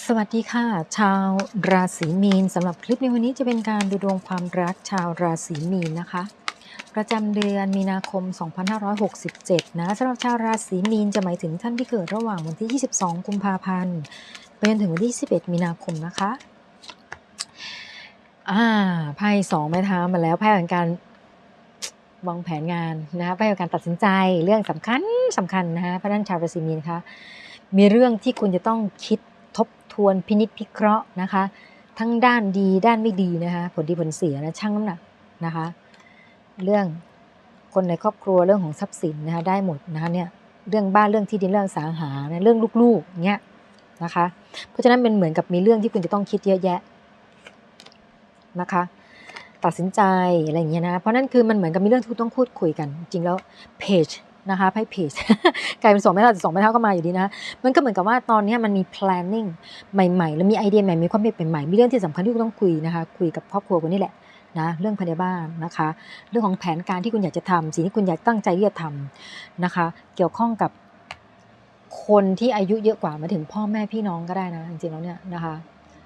สวัสดีค่ะ ชาวราศีมีนสำหรับคลิปในวันนี้จะเป็นการดูดวงความรักชาวราศีมีนนะคะ ประจำเดือนมีนาคม 2567 นะสำหรับชาวราศีมีนจะหมายถึงท่านที่เกิดระหว่างวันที่ 22 กุมภาพันธ์ไปจนถึงวันที่ 11 มีนาคมนะคะอ่าไพ่สองไม้เท้ามาแล้วไพ่แห่งการวางแผนงานนะคะไพ่แห่งการตัดสินใจเรื่องสำคัญสำคัญนะคะเพราะนั้นชาวราศีมีนคะมีเรื่องที่คุณจะต้องคิด ทวนพินิจพิเคราะห์นะคะ ทั้งด้านดีด้านไม่ดีนะคะผลดีผลเสียนะช่างน้ำหนักนะคะ เรื่องคนในครอบครัวเรื่องของทรัพย์สินนะคะได้หมดนะคะเนี่ยเรื่องบ้านเรื่องที่ดินเรื่องสังหานะเรื่องลูกๆเงี้ยนะคะ เพราะฉะนั้นเป็นเหมือนกับมีเรื่องที่คุณจะต้องคิดเยอะแยะนะคะ ตัดสินใจอะไรอย่างเงี้ยนะเพราะนั่นคือมันเหมือนกับมีเรื่องที่คุณต้องพูดคุยกัน จริงแล้วเพจ นะคะไพ่เพจกลายเป็นสองไม่เท่าแต่สองไม่เท่าก็มาอยู่ดีนะ มันก็เหมือนกับว่าตอนนี้มันมี planning ใหม่ๆ แล้วมีไอเดียใหม่ มีความคิดใหม่มีเรื่องที่สำคัญที่คุณต้องคุยนะคะ คุยกับครอบครัวคุณนี่แหละนะเรื่องภายในบ้านนะคะ เรื่องของแผนการที่คุณอยากจะทำสิ่งที่คุณอยากตั้งใจที่จะทำนะคะ เกี่ยวข้องกับคนที่อายุเยอะกว่ามาถึงพ่อแม่พี่น้องก็ได้นะจริงๆแล้วเนี่ยนะคะ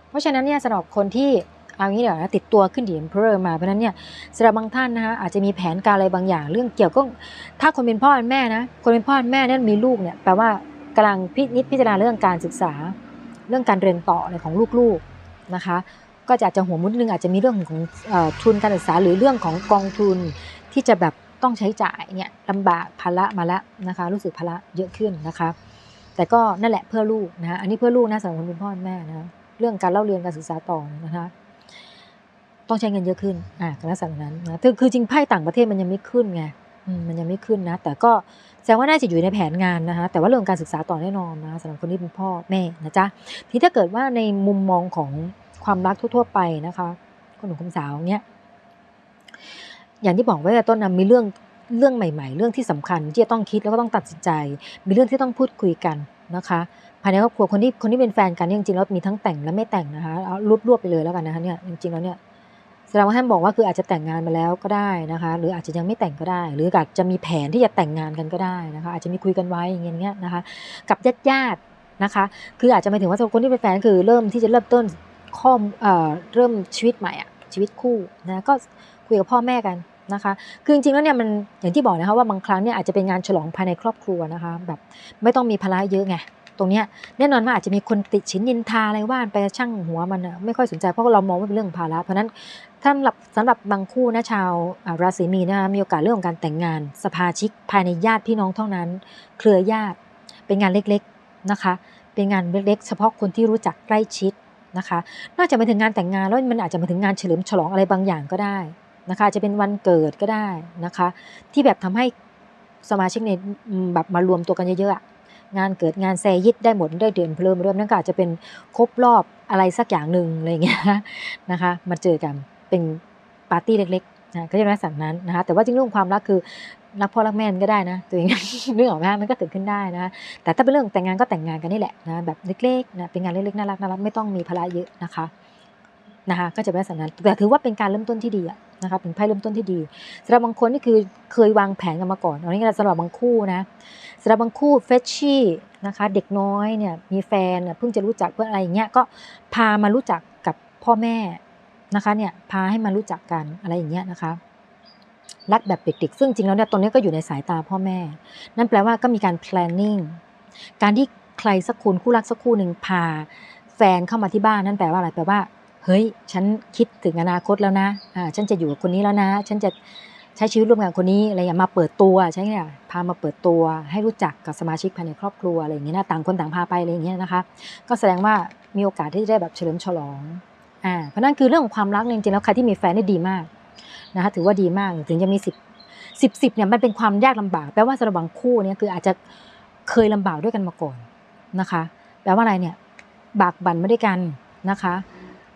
เพราะฉะนั้นเนี่ยสำหรับคนที่ เอางี้เดี๋ยวนะติดตัวขึ้นดียนเพลอมาเพราะฉะนั้นเนี่ยสำหรับบางท่านนะคะอาจจะมีแผนการอะไรบางอย่างเรื่องเกี่ยวก็ถ้าคนเป็นพ่อเป็นแม่นะคนเป็นพ่อเป็นแม่นี่ยมีลูกเนี่ยแปลว่ากำลังพินิจพิจารณาเรื่องการศึกษา เรื่องการเรียนต่ออะไรของลูกๆนะคะ ก็จะอาจจะหัวมุดนึงอาจจะมีเรื่องของอทุนการศึกษาหรือเรื่องของกองทุนที่จะแบบต้องใช้จ่ายเนี่ยลำบากภาระมาแล้วนะคะ รู้สึกภาระเยอะขึ้นนะคะ แต่ก็นั่นแหละเพื่อลูกนะอันนี้เพื่อลูกนะสำหรับคนเป็นพ่อเป็นแม่นะเรื่องการเล่าเรียนการศึกษาต่อนะคะ ต้องใช้เงินเยอะขึ้นอ่าลักษณะนั้นนะคือคือจริงไพ่ต่างประเทศมันยังไม่ขึ้นไงอืมมันยังไม่ขึ้นนะ แต่ก็แสดงว่าน่าจะอยู่ในแผนงานนะคะ แต่ว่าเรื่องการศึกษาต่อแน่นอนนะสำหรับคนที่เป็นพ่อแม่นะจ๊ะ ทีถ้าเกิดว่าในมุมมองของความรักทั่วๆไปนะคะ คนหนุ่มคนสาวเนี่ยอย่างที่บอกไว้แต่ต้นนะมีเรื่องเรื่องใหม่ ๆ เรื่องที่สำคัญที่จะต้องคิดแล้วก็ต้องตัดสินใจ มีเรื่องที่ต้องพูดคุยกันนะคะภายในครอบครัวคนที่คนที่เป็นแฟนกันเนี่ยจริงๆแล้วมีทั้งแต่งและไม่แต่งนะคะเอารวบๆไปเลยแล้วกันนะคะเนี่ยจริงๆแล้วเนี่ย แสดงว่าท่านบอกว่าคืออาจจะแต่งงานมาแล้วก็ได้นะคะ หรืออาจจะยังไม่แต่งก็ได้ หรืออาจจะมีแผนที่จะแต่งงานกันก็ได้นะคะ อาจจะมีคุยกันไว้อย่างเงี้ยนะคะ กับญาติญาตินะคะ คืออาจจะหมายถึงว่าสำหรับคนที่เป็นแฟนคือเริ่มที่จะเริ่มต้นข้อมเอ่อเริ่มชีวิตใหม่อะชีวิตคู่นะก็คุยกับพ่อแม่กันนะคะ คือจริงๆแล้วเนี่ยมันอย่างที่บอกนะคะว่าบางครั้งเนี่ยอาจจะเป็นงานฉลองภายในครอบครัวนะคะ แบบไม่ต้องมีภาระเยอะไง ตรงเนี้ยแน่นอนว่าอาจจะมีคนติชินนินทาอะไรว่านไปช่างหัวมันไม่ค่อยสนใจเพราะเรามองว่าเป็นเรื่องภาระเพราะนั้นสำหรับสำหรับบางคู่นะชาวราศีมีนะคะมีโอกาสเรื่องของการแต่งงาน สภาชิกภายในญาติพี่น้องเท่านั้น เครือญาติ เป็นงานเล็กๆนะคะ เป็นงานเล็กๆ เฉพาะคนที่รู้จักใกล้ชิดนะคะนอกจากมาถึงงานแต่งงานแล้วมันอาจจะมาถึงงานเฉลิมฉลองอะไรบางอย่างก็ได้นะคะจะเป็นวันเกิดก็ได้นะคะ ที่แบบทำให้สมาชิกในแบบมารวมตัวกันเยอะๆอะ งานเกิดงานแซยิดได้หมดได้เดือนเพลิมเริ่มนั่นก็อาจจะเป็นครบรอบอะไรสักอย่างหนึ่งอะไรอย่างเงี้ยนะคะ มาเจอกันเป็นปาร์ตี้เล็กๆนะก็จะเป็นลักษณะนั้นนะคะ แต่ว่าจริงๆเรื่องความรักคือรักพ่อรักแม่ก็ได้นะตัวเองเรื่องของแม่มันก็เกิดขึ้นได้นะแต่ถ้าเป็นเรื่องแต่งงานก็แต่งงานกันนี่แหละนะแบบเล็กๆนะเป็นงานเล็กๆน่ารักน่ารักไม่ต้องมีภาระเยอะนะคะ นะคะก็จะเป็นลักษณะนั้นแต่ถือว่าเป็นการเริ่มต้นที่ดีนะคะเป็นไพ่เริ่มต้นที่ดีสำหรับบางคนนี่คือเคยวางแผนกันมาก่อนอันนี้สำหรับบางคู่นะสำหรับบางคู่เฟชชี่นะคะเด็กน้อยเนี่ยมีแฟนเนี่ยเพิ่งจะรู้จักเพื่อนอะไรอย่างเงี้ยก็พามารู้จักกับพ่อแม่นะคะเนี่ยพาให้มารู้จักกันอะไรอย่างเงี้ยนะคะรักแบบเด็กๆซึ่งจริงแล้วเนี่ยตรงนี้ก็อยู่ในสายตาพ่อแม่ นั่นแปลว่าก็มีการ planning การที่ใครสักคนคู่รักสักคู่หนึ่งพาแฟนเข้ามาที่บ้านนั่นแปลว่าอะไรแปลว่า เฮ้ย ฉันคิดถึงอนาคตแล้วนะอ่าฉันจะอยู่กับคนนี้แล้วนะ ฉันจะใช้ชีวิตร่วมกันคนนี้อะไรอย่างมาเปิดตัวใช่ไหมเนี่ยพามาเปิดตัวให้รู้จักกับสมาชิกภายในครอบครัวอะไรอย่างเงี้ยนะต่างคนต่างพาไปอะไรอย่างเงี้ยนะคะ ก็แสดงว่ามีโอกาสที่จะได้แบบเฉลิมฉลองอ่าเพราะนั่นคือเรื่องของความรักจริงๆแล้วใครที่มีแฟนได้ดีมากนะคะถือว่าดีมากถึงจะมีสิบสิบสิบเนี่ยมันเป็นความยากลำบากแปลว่าสำหรับบางคู่เนี่ยคืออาจจะเคยลำบากด้วยกันมาก่อนนะคะ แปลว่าอะไรเนี่ยบากบั่นมาด้วยกันนะคะ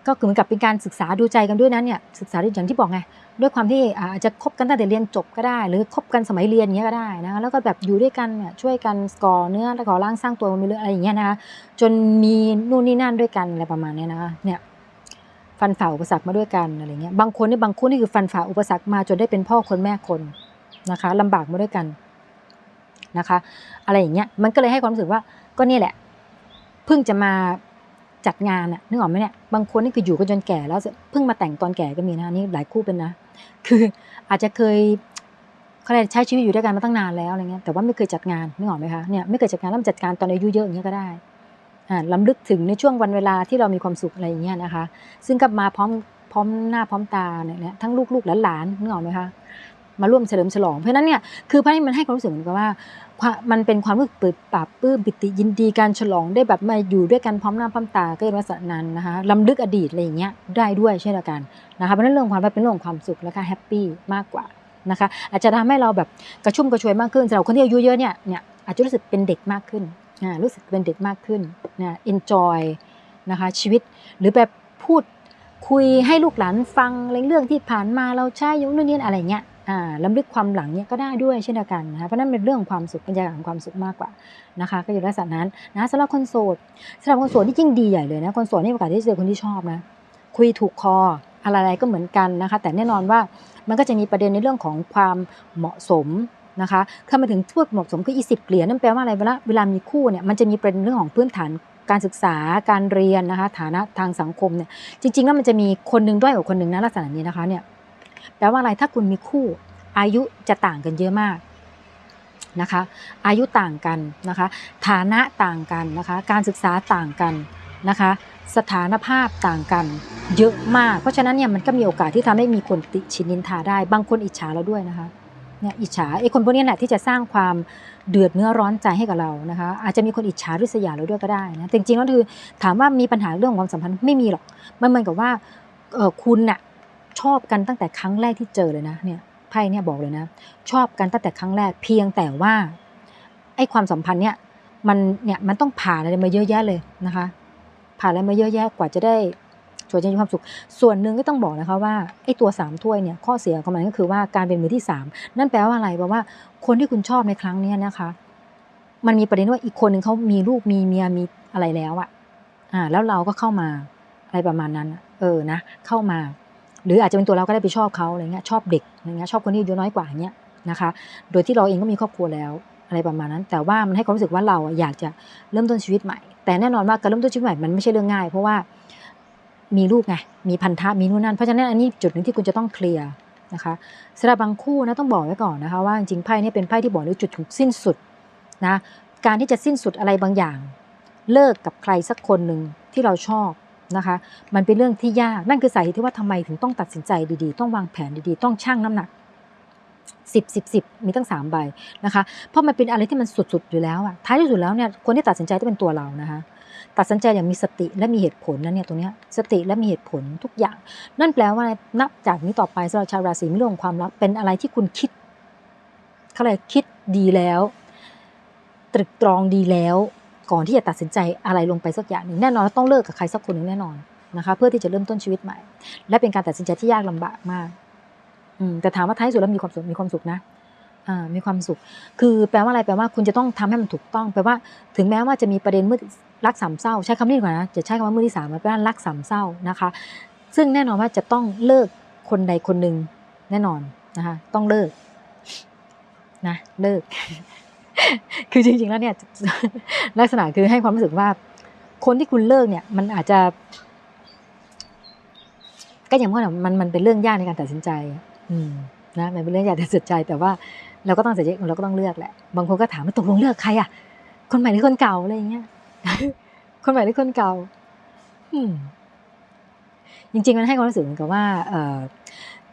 ก็คือเหมือนกับเป็นการศึกษาดูใจกันด้วยนั้นเนี่ยศึกษาอย่างที่บอกไงด้วยความที่อาจจะคบกันตั้งแต่เรียนจบก็ได้ หรือคบกันสมัยเรียนเงี้ยก็ได้นะคะแล้วก็แบบอยู่ด้วยกันเนี่ยช่วยกันก่อเนื้อและก่อร่างสร้างตัวมีเรื่องอะไรอย่างเงี้ยนะคะจนมีนู่นนี่นั่นด้วยกันอะไรประมาณเนี้ยนะคะเนี่ยฟันฝ่าอุปสรรคมาด้วยกันอะไรเงี้ยบางคนนี่บางคู่นี่คือฟันฝ่าอุปสรรคมาจนได้เป็นพ่อคนแม่คนนะคะลำบากมาด้วยกันนะคะ อะไรอย่างเงี้ยมันก็เลยให้ความรู้สึกว่าก็นี่แหละเพิ่งจะมา จัดงานอะนึกออกไหมเนี่ยบางคนนี่คืออยู่กันจนแก่แล้วเพิ่งมาแต่งตอนแก่ก็มีนะนี่หลายคู่เป็นนะ คืออาจจะเคยเขาเรียกใช้ชีวิตอยู่ด้วยกันมาตั้งนานแล้วอะไรเงี้ยแต่ว่าไม่เคยจัดงานนึกออกไหมคะเนี่ยไม่เคยจัดงานแล้วจัดการตอนอายุเยอะอย่างเงี้ยก็ได้อ่าล้ำลึกถึงในช่วงวันเวลาที่เรามีความสุขอะไรอย่างเงี้ยนะคะ ซึ่งก็มาพร้อมพร้อมหน้าพร้อมตาเนี่ยทั้งลูกๆหลานๆนึกออกไหมคะ มาร่วมเฉลิมฉลอง เพราะนั้นเนี่ยคือไพ่มันให้ความรู้สึกเหมือนกับว่า มันเป็นความรู้สึกเปิดปราบปลื้มปิติยินดีการฉลองได้แบบมาอยู่ด้วยกันพร้อมหน้าพร้อมตาก็เป็นลักษณะนั้นนะคะลำลึกอดีตอะไรอย่างเงี้ยได้ด้วยเช่นเดียวกันนะคะเพราะนั้นเรื่องความรักเป็นเรื่องของความสุขและก็แฮปปี้มากกว่านะคะอาจจะทำให้เราแบบกระชุ่มกระชวยมากขึ้นสำหรับคนที่อายุเยอะเนี่ยเนี่ยอาจจะรู้สึกเป็นเด็กมากขึ้นอ่ารู้สึกเป็นเด็กมากขึ้นนะ enjoy นะคะชีวิตหรือแบบพูดคุยให้ลูกหลานฟังเรื่องที่ผ่านมาเราใช้ยุคนู่นนี่อะไรเงี้ย ลำลึกความหลังเนี่ยก็ได้ด้วยเช่นเดียวกันนะคะเพราะนั้นเป็นเรื่องความสุขบรรยากาศของความสุขมากกว่านะคะ ก็อยู่ลักษณะนั้นนะสำหรับคนโสดสำหรับคนโสดนี่ยิ่งดีใหญ่เลยนะคนโสดนี่โอกาสที่จะเจอคนที่ชอบนะคุยถูกคออะไรๆก็เหมือนกันนะคะ แต่แน่นอนว่ามันก็จะมีประเด็นในเรื่องของความเหมาะสมนะคะเข้ามาถึงทั่วเหมาะสมคืออีสิบเหรียญนั่นแปลว่าอะไรเวลาเวลามีคู่เนี่ยมันจะมีประเด็นเรื่องของพื้นฐานการศึกษาการเรียนนะคะฐานะทางสังคมเนี่ยจริง ๆ แล้วมันจะมีคนหนึงด้อยกว่าคนหนึ่งนะลักษณะนี้นะคะเนี่ย แปลว่าอะไรถ้าคุณมีคู่ อายุจะต่างกันเยอะมากนะคะ อายุต่างกันนะคะ ฐานะต่างกันนะคะ การศึกษาต่างกันนะคะ สถานภาพต่างกันเยอะมาก เพราะฉะนั้นเนี่ยมันก็มีโอกาสที่ทำให้มีคนติชินนินทาได้ บางคนอิจฉาเราด้วยนะคะเนี่ยอิจฉาไอ้คนพวกนี้แหละที่จะสร้างความเดือดเนื้อร้อนใจให้กับเรานะคะ อาจจะมีคนอิจฉาริษยาเราด้วยก็ได้นะจริงๆแล้วคือถามว่ามีปัญหาเรื่องความสัมพันธ์ไม่มีหรอกมันเหมือนกับว่าคุณน่ะ ชอบกันตั้งแต่ครั้งแรกที่เจอเลยนะเนี่ยไพ่เนี่ยบอกเลยนะ ชอบกันตั้งแต่ครั้งแรกเพียงแต่ว่าไอ้ความสัมพันธ์เนี่ยมันเนี่ยมันต้องผ่านอะไรมาเยอะแยะเลยนะคะ ผ่านอะไรมาเยอะแยะกว่าจะได้ชวนจะมีความสุข ส่วนหนึ่งก็ต้องบอกนะคะว่าไอ้ตัวสามถ้วยเนี่ยข้อเสียของมันก็คือว่าการเป็นมือที่สามนั่นแปลว่าอะไรแปลว่าคนที่คุณชอบในครั้งนี้นะคะ มันมีประเด็นว่าอีกคนหนึ่งเขามีลูกมีเมียมีอะไรแล้วอะอ่า แล้วเราก็เข้ามาอะไรประมาณนั้น เออนะ เข้ามา หรืออาจจะเป็นตัวเราก็ได้ไปชอบเขาอะไรเงี้ยชอบเด็กอะไรเงี้ยชอบคนที่อายุน้อยกว่าเงี้ยนะคะ โดยที่เราเองก็มีครอบครัวแล้วอะไรประมาณนั้น แต่ว่ามันให้ความรู้สึกว่าเราอยากจะเริ่มต้นชีวิตใหม่ แต่แน่นอนว่าการเริ่มต้นชีวิตใหม่มันไม่ใช่เรื่องง่าย เพราะว่ามีลูกไงมีพันธะมีนู่นนั่นเพราะฉะนั้นอันนี้จุดหนึ่งที่คุณจะต้องเคลียร์นะคะสำหรับบางคู่นะต้องบอกไว้ก่อนนะคะว่าจริงๆไพ่เนี่ยเป็นไพ่ที่บอกถึงจุดถึงสิ้นสุดนะการที่จะสิ้นสุดอะไรบางอย่าง เลิกกับใครสักคนหนึ่งที่เราชอบ นะคะ มันเป็นเรื่องที่ยาก นั่นคือสาเหตุที่ว่าทำไมถึงต้องตัดสินใจดีๆ ต้องวางแผนดีๆ ต้องชั่งน้ำหนักสิบสิบสิบมีตั้งสามใบนะคะ เพราะมันเป็นอะไรที่มันสุดๆอยู่แล้วอะท้ายที่สุดแล้วเนี่ยคนที่ตัดสินใจต้องเป็นตัวเรานะคะตัดสินใจอย่างมีสติและมีเหตุผลนะเนี่ยตรงเนี้ยสติและมีเหตุผลทุกอย่าง นั่นแปลว่านับจากนี้ต่อไปสำหรับชาวราศีมิถุนความรักเป็นอะไรที่คุณคิดเขาเลยกคิดดีแล้ว ตรึกตรองดีแล้ว ก่อนที่จะตัดสินใจอะไรลงไปสักอย่างหนึ่งแน่นอนว่าต้องเลิกกับใครสักคนหนึ่งแน่นอนนะคะ เพื่อที่จะเริ่มต้นชีวิตใหม่ และเป็นการตัดสินใจที่ยากลำบากมากอืมแต่ถามว่าท้ายสุดแล้วมีความสุขมีความสุขนะอ่ามีความสุข คือแปลว่าอะไรแปลว่าคุณจะต้องทำให้มันถูกต้องแปลว่าถึงแม้ว่าจะมีประเด็นมืดรักสามเศร้า ใช้คำนี้ดีกว่านะจะใช้คำว่ามือที่สามมันแปลว่ารักสามเศร้านะคะ ซึ่งแน่นอนว่าจะต้องเลิกคนใดคนหนึ่งแน่นอนนะคะ ต้องเลิกนะเลิก คือจริงๆแล้วเนี่ยลักษณะคือให้ความรู้สึกว่า คนที่คุณเลิกเนี่ย มันอาจจะ ก็อย่างว่ามันมันเป็นเรื่องยากในการตัดสินใจ อืมนะมันเป็นเรื่องยากตัดสินใจ แต่ว่าเราก็ต้องตัดสินใจเราก็ต้องเลือกแหละ บางคนก็ถามว่าตกลงเลือกใครอะ คนใหม่หรือคนเก่าอะไรอย่างเงี้ย คนใหม่หรือคนเก่า อืมจริงๆมันให้ความรู้สึกเหมือนกับว่า เออ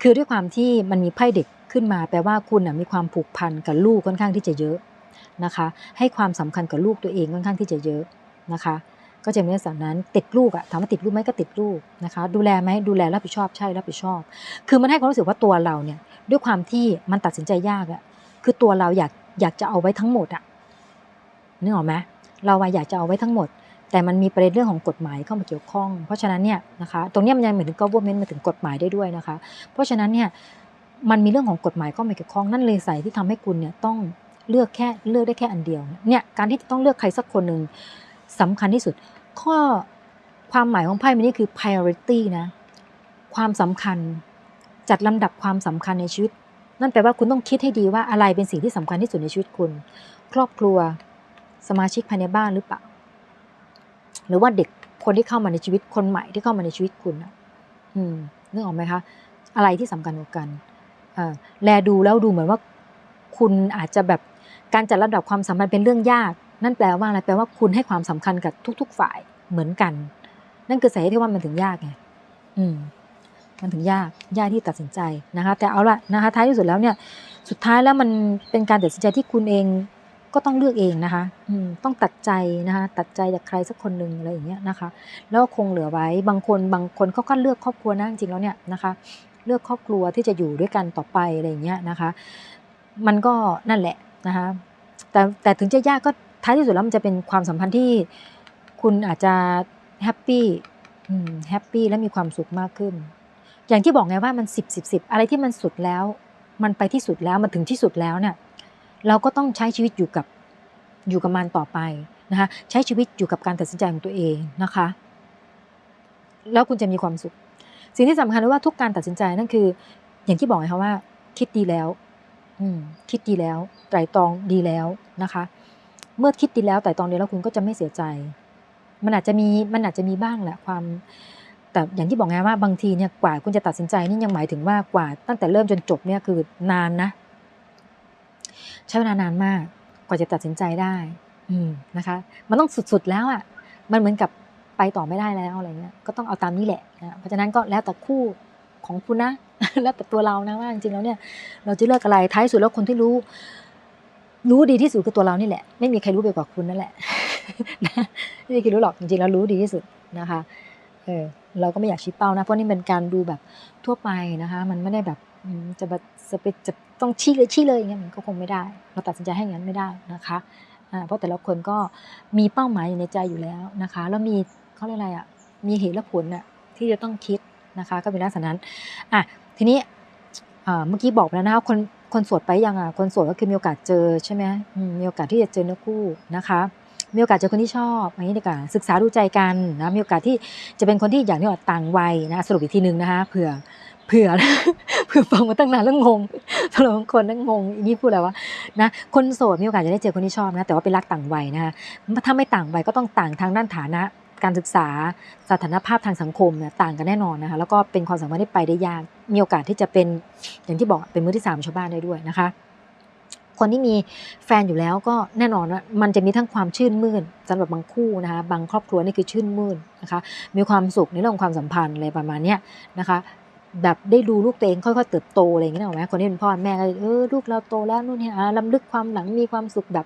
คือด้วยความที่มันมีไพ่เด็กขึ้นมาแปลว่าคุณมีความผูกพันกับลูกค่อนข้างที่จะเยอะ นะคะ ให้ความสำคัญกับลูกตัวเองค่อนข้างที่จะเยอะนะคะ ก็จะมีลักษณะนั้นติดลูกอะถามว่าติดลูกไหมก็ติดลูกนะคะ ดูแลไหมดูแลรับผิดชอบใช่รับผิดชอบ คือมันให้ความรู้สึกว่าตัวเราเนี่ยด้วยความที่มันตัดสินใจยากอะคือตัวเราอยากอยากจะเอาไว้ทั้งหมดอะนึกออกไหมเราอยากจะเอาไว้ทั้งหมด แต่มันมีประเด็นเรื่องของกฎหมายเข้ามาเกี่ยวข้อง เพราะฉะนั้นเนี่ยนะคะตรงนี้มันยังเหมือนถึง government มาถึงกฎหมายได้ด้วยนะคะ เพราะฉะนั้นเนี่ยมันมีเรื่องของกฎหมายเข้ามาเกี่ยวข้องนั่นเลยใส่ที่ทำให้คุณเนี่ยต้อง เลือกแค่เลือกได้แค่อันเดียวเนี่ยการที่ต้องเลือกใครสักคนหนึ่งสำคัญที่สุด ข้อความหมายของไพ่มันนี่คือ priority นะ ความสำคัญจัดลำดับความสำคัญในชีวิต นั่นแปลว่าคุณต้องคิดให้ดีว่าอะไรเป็นสิ่งที่สำคัญที่สุดในชีวิตคุณ ครอบครัวสมาชิกภายในบ้านหรือเปล่า หรือว่าเด็กคนที่เข้ามาในชีวิตคนใหม่ที่เข้ามาในชีวิตคุณอะอืมนึกออกไหมคะ อะไรที่สำคัญกว่ากันอ่าแลดูแล้วดูเหมือนว่า คุณอาจจะแบบ การจัดลำดับความสัมพันธ์เป็นเรื่องยาก นั่นแปลว่าอะไรแปลว่าคุณให้ความสำคัญกับทุก ๆ ฝ่ายเหมือนกัน นั่นคือสาเหตุที่ว่ามันถึงยากไงอืมมันถึงยากยากที่ตัดสินใจนะคะ แต่เอาละนะคะท้ายที่สุดแล้วเนี่ย สุดท้ายแล้วมันเป็นการตัดสินใจที่คุณเองก็ต้องเลือกเองนะคะอืมต้องตัดใจนะคะ ตัดใจจากใครสักคนหนึ่งอะไรอย่างเงี้ยนะคะ แล้วคงเหลือไว้บางคนบางคนเขาก็เลือกครอบครัวนะจริงแล้วเนี่ยนะคะ เลือกครอบครัวที่จะอยู่ด้วยกันต่อไปอะไรอย่างเงี้ยนะคะ มันก็นั่นแหละ นะคะแต่แต่ถึงจะยากก็ท้ายที่สุดแล้วมันจะเป็นความสัมพันธ์ที่คุณอาจจะแฮปปี้แฮปปี้และมีความสุขมากขึ้น อย่างที่บอกไงว่ามันสิบสิบสิบอะไรที่มันสุดแล้ว มันไปที่สุดแล้วมันถึงที่สุดแล้วเนี่ยเราก็ต้องใช้ชีวิตอยู่กับอยู่กับมันต่อไปนะคะใช้ชีวิตอยู่กับการตัดสินใจของตัวเองนะคะ แล้วคุณจะมีความสุข สิ่งที่สำคัญเลยว่าทุกการตัดสินใจนั่นคือ อย่างที่บอกไงคะว่า คิดดีแล้ว คิดดีแล้วไตรตรองดีแล้วนะคะ เมื่อคิดดีแล้วไตรตรองดีแล้วคุณก็จะไม่เสียใจ มันอาจจะมีมันอาจจะมีบ้างแหละความ แต่อย่างที่บอกไงว่าบางทีเนี่ยกว่าคุณจะตัดสินใจนี่ยังหมายถึงว่ากว่าตั้งแต่เริ่มจนจบเนี่ยคือนานนะ ใช้เวลานานมากกว่าจะตัดสินใจได้ อืมนะคะ มันต้องสุดๆแล้วอะ มันเหมือนกับไปต่อไม่ได้แล้วอะไรเงี้ยก็ต้องเอาตามนี้แหละนะเพราะฉะนั้นก็แล้วแต่คู่ของคุณนะ แล้วแต่ตัวเรานะว่าจริงๆแล้วเนี่ยเราจะเลือกอะไรท้ายสุดแล้วคนที่รู้ รู้ดีที่สุดคือตัวเรานี่แหละ ไม่มีใครรู้ไปกว่าคุณนั่นแหละไม่มีใครรู้หรอกจริงๆแล้วรู้ดีที่สุดนะคะเออเราก็ไม่อยากชี้เป้านะเพราะนี่เป็นการดูแบบทั่วไปนะคะ มันไม่ได้แบบจะแบบจะไปจะต้องชี้เลยชี้เลยอย่างเงี้ยมันก็คงไม่ได้ เราตัดสินใจให้อย่างนั้นไม่ได้นะคะเพราะแต่ละคนก็มีเป้าหมายอยู่ในใจอยู่แล้วนะคะ แล้วมีเขาเรียกอะไรอะมีเหตุและผลน่ะที่จะต้องคิด นะคะ ก็เป็นลักษณะนั้นอะทีนี้เมื่อกี้บอกแล้วนะคะคนคนโสดไปยังอะคนโสดก็คือมีโอกาสเจอใช่ไหมมีโอกาสที่จะเจอเนื้อคู่นะคะมีโอกาสเจอคนที่ชอบอย่างนี้ดีกว่าศึกษาดูใจกันนะมีโอกาสที่จะเป็นคนที่อย่างที่ว่าต่างวัยนะสรุปอีกทีหนึ่งนะคะเผื่อเผื่อเผื่อฟังมาตั้งนานแล้วงงสำหรับบางคนนั่งงงอีนี่พูดอะไรวะนะคนโสดมีโอกาสจะได้เจอคนที่ชอบนะแต่ว่าเป็นรักต่างวัยนะคะถ้าไม่ต่างวัยก็ต้องต่างทางด้านฐานะ การศึกษาสถานภาพทางสังคมเนี่ยต่างกันแน่นอนนะคะแล้วก็เป็นความสามารถที่ไปได้ยากมีโอกาสที่จะเป็นอย่างที่บอกเป็นมือที่สามชาวบ้านได้ด้วยนะคะ คนที่มีแฟนอยู่แล้วก็แน่นอนว่ามันจะมีทั้งความชื่นมื่นสำหรับบางคู่นะคะบางครอบครัวนี่คือชื่นมื่นนะคะ มีความสุขในเรื่องความสัมพันธ์อะไรประมาณนี้นะคะ แบบได้ดูลูกตัวเองค่อยๆเติบโตอะไรอย่างเงี้ยหรอไหมคนที่เป็นพ่อแม่ก็เออลูกเราโตแล้วนู่นเนี่อ่าลำลึกความหลังมีความสุขแบบ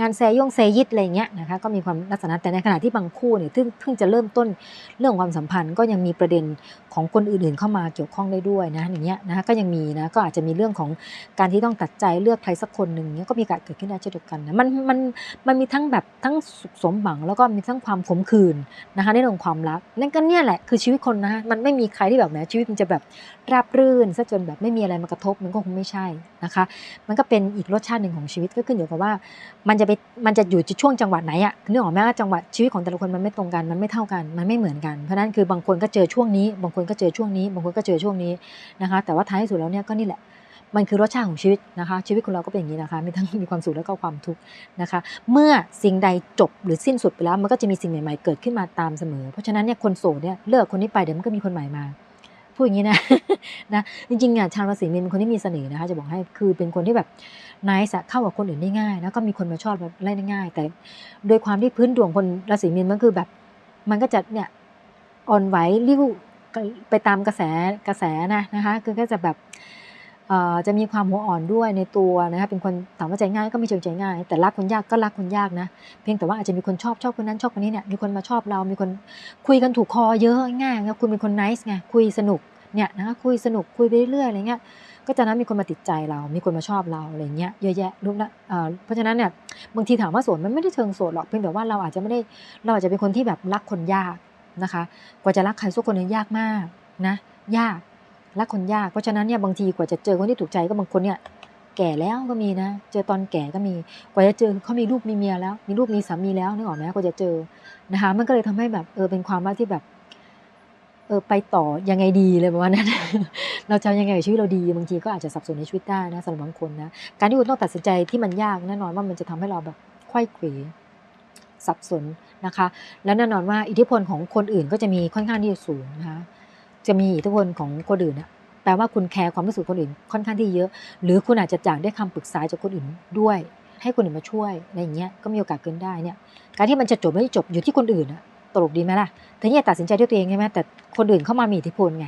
งานแซย่งแซยิดอะไรเงี้ยนะคะก็มีความลักษณะแต่ในขณะที่บางคู่เนี่ยเพิ่งเพิ่งจะเริ่มต้นเรื่องความสัมพันธ์ก็ยังมีประเด็นของคนอื่นๆเข้ามาเกี่ยวข้องได้ด้วยนะอย่างเงี้ยนะคะก็ยังมีนะก็อาจจะมีเรื่องของการที่ต้องตัดใจเลือกใครสักคนหนึ่งเนี้ยก็มีการเกิดขึ้นได้เช่นเดียวกันนะมันมันมันมีทั้งแบบทั้งสุขสมหวังแล้วก็มีทั้งความขมขื่นนะคะในเรื่องความรักนั่นก็เนี่ยแหละคือชีวิตคนนะมันไม่มีใครที่แบบแหมชีวิตมันจะแบบราบรื่นซะจนแบบไม่มีอะไรมากระทบมันก็คงไม่ใช่นะคะ มันก็เป็นอีกรสชาติหนึ่งของชีวิตก็ขึ้นอยู่กับว่า มันจะไปมันจะอยู่ช่วงจังหวัดไหนอะนึกออกไหมว่าจังหวัดชีวิตของแต่ละคนมันไม่ตรงกันมันไม่เท่ากันมันไม่เหมือนกันเพราะนั้นคือบางคนก็เจอช่วงนี้ บางคนก็เจอช่วงนี้ บางคนก็เจอช่วงนี้นะคะ แต่ว่าท้ายที่สุดแล้วเนี่ยก็นี่แหละมันคือรสชาติของชีวิตนะคะ ชีวิตของเราก็เป็นอย่างนี้นะคะ มีทั้งมีความสุขแล้วก็ความทุกข์นะคะ เมื่อสิ่งใดจบหรือสิ้นสุดไปแล้ว มันก็จะมีสิ่งใหม่ๆเกิดขึ้นมาตามเสมอ เพราะฉะนั้นเนี่ยคนโสดเนี่ยเลิกคนนี้ไปเดี๋ยวมันก็มีคนใหม่มา พูดอย่างนี้นะนะจริงๆอะชาวราศีมีนเป็นคนที่มีเสน่ห์นะคะ จะบอกให้คือเป็นคนที่แบบนายสะเข้ากับคนอื่นได้ง่าย แล้วก็มีคนมาชอบแบบได้ง่าย แต่โดยความที่พื้นดวงคนราศีมีนมันคือแบบ มันก็จะเนี่ยอ่อนไหวริ้วไปตามกระแสกระแสนะนะคะคือก็จะแบบเอ่อจะมีความหัวอ่อนด้วยในตัวนะคะเป็นคนถามว่าใจง่ายก็ไม่เชิงใจง่าย แต่รักคนยากก็รักคนยากนะ เพียงแต่ว่าอาจจะมีคนชอบชอบคนนั้นชอบคนนี้เนี่ยมีคนมาชอบเรา มีคนคุยกันถูกคอเยอะง่ายนะคุณเป็นคนนิสไงคุยสนุก เนี่ยนะคะคุยสนุกคุยไปเรื่อยๆอะไรเงี้ยก็จะนั้นมีคนมาติดใจเรา มีคนมาชอบเราอะไรเงี้ยเยอะแยะรู้ละเพราะฉะนั้นเนี่ยบางทีถามว่าโสดมันไม่ได้เชิงโสดหรอกเพียงแต่ว่าเราอาจจะไม่ได้เราอาจจะเป็นคนที่แบบรักคนยากนะคะ กว่าจะรักใครสักคนนึงยากมากนะยากรักคนยาก เพราะฉะนั้นเนี่ยบางทีกว่าจะเจอคนที่ถูกใจก็บางคนเนี่ยแก่แล้วก็มีนะ เจอตอนแก่ก็มี กว่าจะเจอเขามีลูกมีเมียแล้ว มีลูกมีสามีแล้วนึกออกไหมกว่าจะเจอนะคะ มันก็เลยทำให้แบบเออเป็นความรักที่แบบ เออไปต่อยังไงดีเลยประมาณนั้น เราจะยังไงกับชีวิตเราดีบางทีก็อาจจะสับสนในชีวิตได้นะสำหรับบางคนนะการที่คุณต้องตัดสินใจที่มันยากแน่นอนว่ามันจะทำให้เราแบบไขว้เขวสับสนนะคะ และแน่นอนว่าอิทธิพลของคนอื่นก็จะมีค่อนข้างที่จะสูงนะคะจะมีอิทธิพลของคนอื่นนะแปลว่าคุณแคร์ความรู้สึกคนอื่นค่อนข้างที่เยอะ หรือคุณอาจจะจากได้คำปรึกษาจากคนอื่นด้วย ให้คนอื่นมาช่วยอะไรอย่างเงี้ยก็มีโอกาสเกินได้เนี่ยการที่มันจะจบไม่จบอยู่ที่คนอื่นอะ ตลกดีไหมล่ะแต่เนี่ยตัดสินใจด้วยตัวเองใช่ไหมแต่คนอื่นเข้ามามีอิทธิพลไง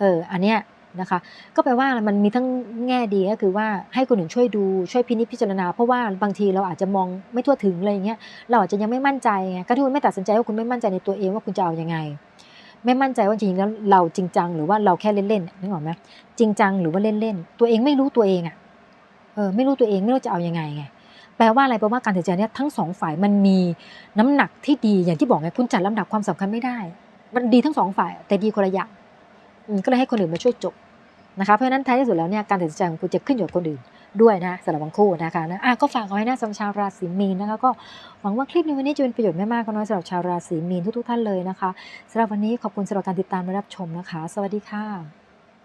เอออันเนี้ยนะคะ ก็แปลว่ามันมีทั้งแง่ดีก็คือว่าให้คนอื่นช่วยดูช่วยพินิจพิจารณา เพราะว่าบางทีเราอาจจะมองไม่ทั่วถึงอะไรอย่างเงี้ยเราอาจจะยังไม่มั่นใจไงก็ที่คุณไม่ตัดสินใจว่าคุณไม่มั่นใจในตัวเองว่าคุณจะเอายังไง ไม่มั่นใจว่าจริงๆแล้วเราจริงจังหรือว่าเราแค่เล่นๆนึกออกไหมจริงจังหรือว่าเล่นๆตัวเองไม่รู้ตัวเองอะเออไม่รู้ตัวเองไม่รู้จะเอายังไงไง แปลว่าอะไรแปลว่าการตัดสินใจเนี่ยทั้งสองฝ่ายมันมีน้ำหนักที่ดีอย่างที่บอกไงคุณจัดลำดับความสำคัญไม่ได้ มันดีทั้งสองฝ่าย แต่ดีคนละอย่างก็เลยให้คนอื่นมาช่วยจบนะคะเพราะฉะนั้นท้ายที่สุดแล้วเนี่ยการตัดสินใจของคุณจะขึ้นอยู่กับคนอื่นด้วยนะสำหรับบางคู่นะคะนะอะก็ฝากเอาไว้นะสำหรับชาวราศีมีนนะคะก็หวังว่าคลิปในวันนี้จะเป็นประโยชน์ไม่มากก็น้อยสำหรับชาวราศีมีนทุกๆท่านเลยนะคะสำหรับวันนี้ขอบคุณสำหรับการติดตามและรับชมนะคะ สวัสดีค่ะ